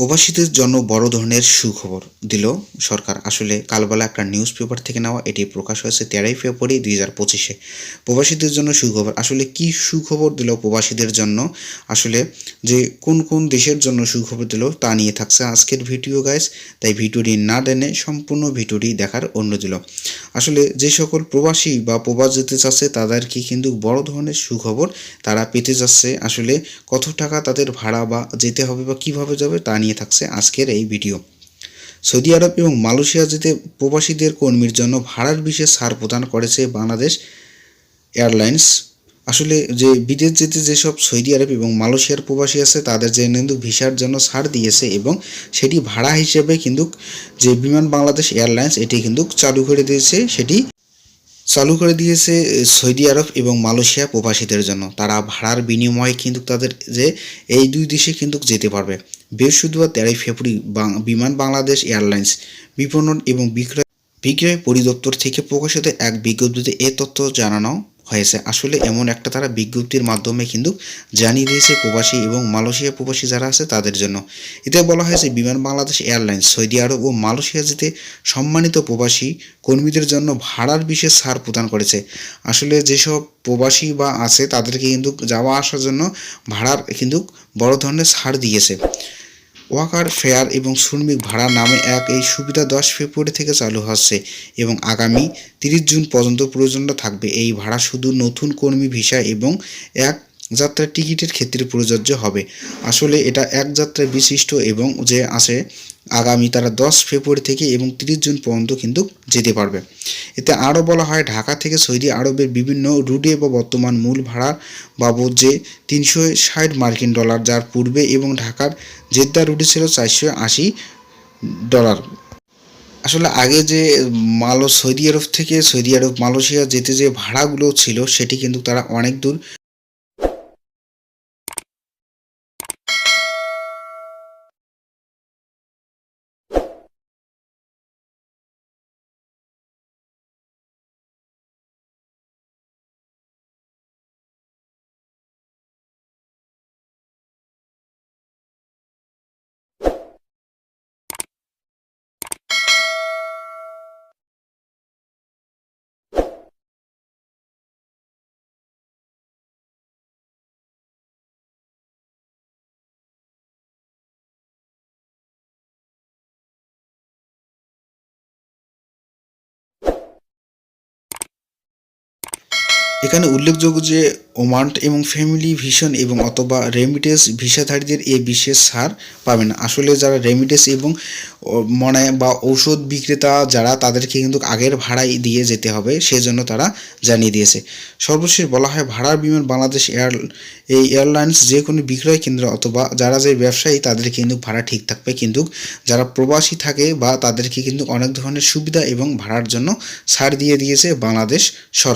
প্রবাসীদের জন্য বড় ধরনের সুখবর দিল সরকার। আসলে কালবেলা একটা নিউজ পেপার থেকে নেওয়া এটি প্রকাশ হয়েছে তেরোই ফেব্রুয়ারি দুই হাজার পঁচিশে। প্রবাসীদের জন্য সুখবর, আসলে কি সুখবর দিল প্রবাসীদের জন্য? আসলে যে কোন কোন দেশের জন্য সুখবর দিল তা নিয়ে থাকছে আজকের ভিডিও গাইস তাই ভিডিওটি না টেনে সম্পূর্ণ ভিডিওটি দেখার অনুরোধ দিল আসলে যে সকল প্রবাসী বা প্রবাস যেতে চাচ্ছে, তাদেরকে কিন্তু বড় ধরনের সুখবর তারা পেতে যাচ্ছে। আসলে কত টাকা তাদের ভাড়া বা যেতে হবে বা কীভাবে যাবে তা নিয়ে থাকছে আজকের এই ভিডিও। সৌদি আরব এবং মালয়েশিয়া যেতে প্রবাসীদের কর্মীর জন্য ভাড়ার বিশেষ ছাড় প্রদান করেছে বাংলাদেশ এয়ারলাইন্স। আসলে যে বিদেশ যেতে যেসব সৌদি আরব এবং মালয়েশিয়ার প্রবাসী আছে, তাদের যে কিন্তু ভিসার জন্য ছাড় দিয়েছে এবং সেটি ভাড়া হিসেবে কিন্তু যে বিমান বাংলাদেশ এয়ারলাইন্স, এটি কিন্তু চালু করে দিয়েছে, সেটি চালু করে দিয়েছে সৌদি আরব এবং মালয়েশিয়া প্রবাসীদের জন্য। তারা ভাড়ার বিনিময়ে কিন্তু তাদের যে এই দুই দেশে কিন্তু যেতে পারবে। বৃহস্পতিবার তেরোই ফেব্রুয়ারি বিমান বাংলাদেশ এয়ারলাইন্স বিপণন এবং বিক্রয় বিক্রয় পরিদপ্তর থেকে প্রকাশিত এক বিজ্ঞপ্তিতে এ তথ্য জানানো হয়েছে। আসলে এমন একটা তারা বিজ্ঞপ্তির মাধ্যমে কিন্তু জানিয়ে দিয়েছে প্রবাসী এবং মালয়েশিয়া প্রবাসী যারা আছে তাদের জন্য। এতে বলা হয়েছে, Biman Bangladesh airlines, Saudi Arab ও মালয়েশিয়া যেতে সম্মানিত প্রবাসী কর্মীদের জন্য ভাড়ার বিশেষ ছাড় প্রদান করেছে। আসলে যেসব প্রবাসী বা আছে তাদেরকে কিন্তু যাওয়া আসার জন্য ভাড়ার কিন্তু বড় ধরনের ছাড় দিয়েছে। ওয়াকার ফেয়ার এবং শ্রমিক ভাড়া নামে এক এই সুবিধা দশ ফেব্রুয়ারি থেকে চালু হচ্ছে এবং আগামী তিরিশ জুন পর্যন্ত প্রয়োজনটা থাকবে। এই ভাড়া শুধু নতুন কর্মী ভিসা এবং এক যাত্রার টিকিটের ক্ষেত্রে প্রযোজ্য হবে। আসলে এটা এক যাত্রা বিশিষ্ট এবং যে আছে আগামী তারা দশ ফেব্রুয়ারি থেকে এবং তিরিশ জুন পর্যন্ত কিন্তু যেতে পারবে। এতে আরও বলা হয়, ঢাকা থেকে সৌদি আরবের বিভিন্ন রুটে বা বর্তমান মূল ভাড়া বাবদ যে তিনশো ষাট মার্কিন ডলার যার পূর্বে এবং ঢাকার জেদ্দা রুটে ছিল চারশো আশি ডলার। আসলে আগে যে মালো সৌদি আরব থেকে সৌদি আরব মালয়েশিয়া যেতে যে ভাড়াগুলো ছিল সেটি কিন্তু তারা অনেক দূর এখানে উল্লেখযোগ্য যে ওমান্ট এবং ফ্যামিলি ভিশন এবং অথবা রেমিটেন্স ভিসাধারীদের এ বিশেষ ছাড় পাবেন। আসলে যারা রেমিটেন্স এবং মনে বা ঔষধ বিক্রেতা যারা, তাদেরকে কিন্তু আগের ভাড়াই দিয়ে যেতে হবে, সেজন্য তারা জানিয়ে দিয়েছে। সর্বশেষ বলা হয়, ভাড়ার বিমান বাংলাদেশ এয়ার, এই এয়ারলাইন্স যে কোনো বিক্রয় কেন্দ্র অথবা যারা যে ব্যবসায়ী তাদের কিন্তু ভাড়া ঠিক থাকবে। কিন্তু যারা প্রবাসী থাকে বা তাদেরকে কিন্তু অনেক ধরনের সুবিধা এবং ভাড়ার জন্য ছাড় দিয়ে দিয়েছে বাংলাদেশ সরকার।